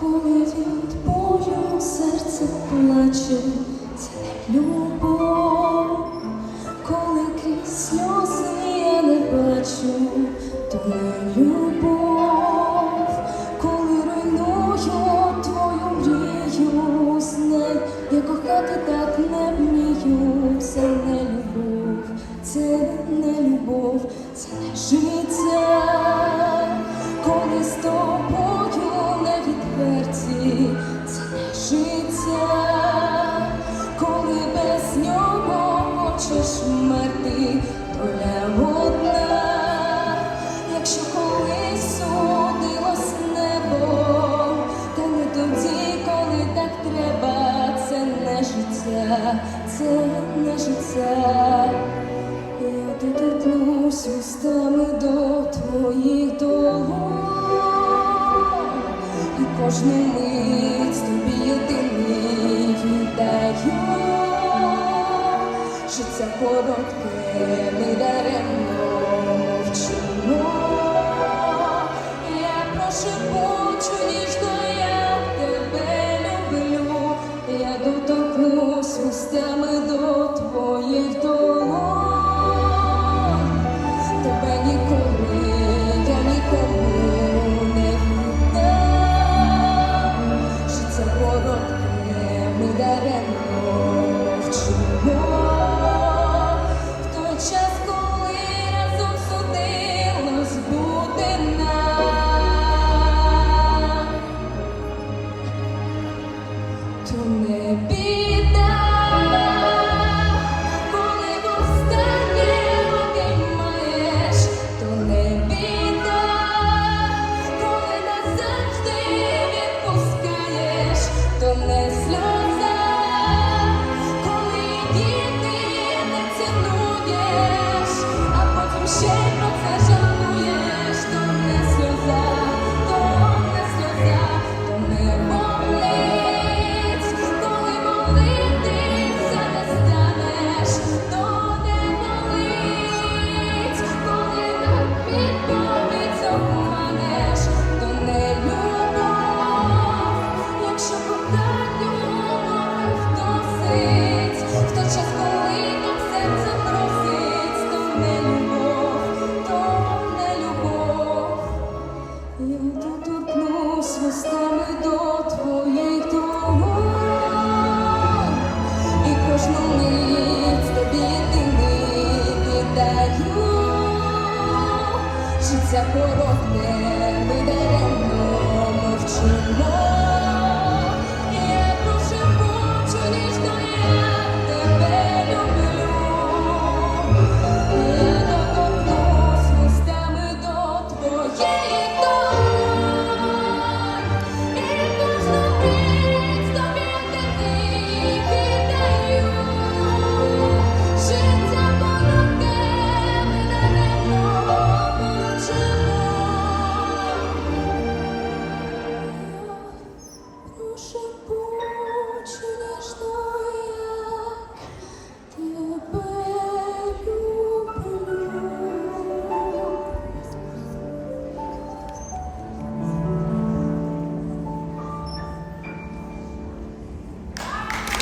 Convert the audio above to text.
Коли від бою серце плаче, це не любов, коли крізь сльози я не бачу, то не любов, коли руйную твою мрію, знай, я кохати так не вмію, це не любов, це не любов, це не життя. Якщо колись судилось небо, та не тоді, коли так треба, це не життя, це не життя. Я доторкнусь устами до твоїх долонь і кожну мить тобі єдиний віддаю. Життя коротке, ми даремно мовчимо. Доторкнусь вчиться коротне, ми даремно мовчимо.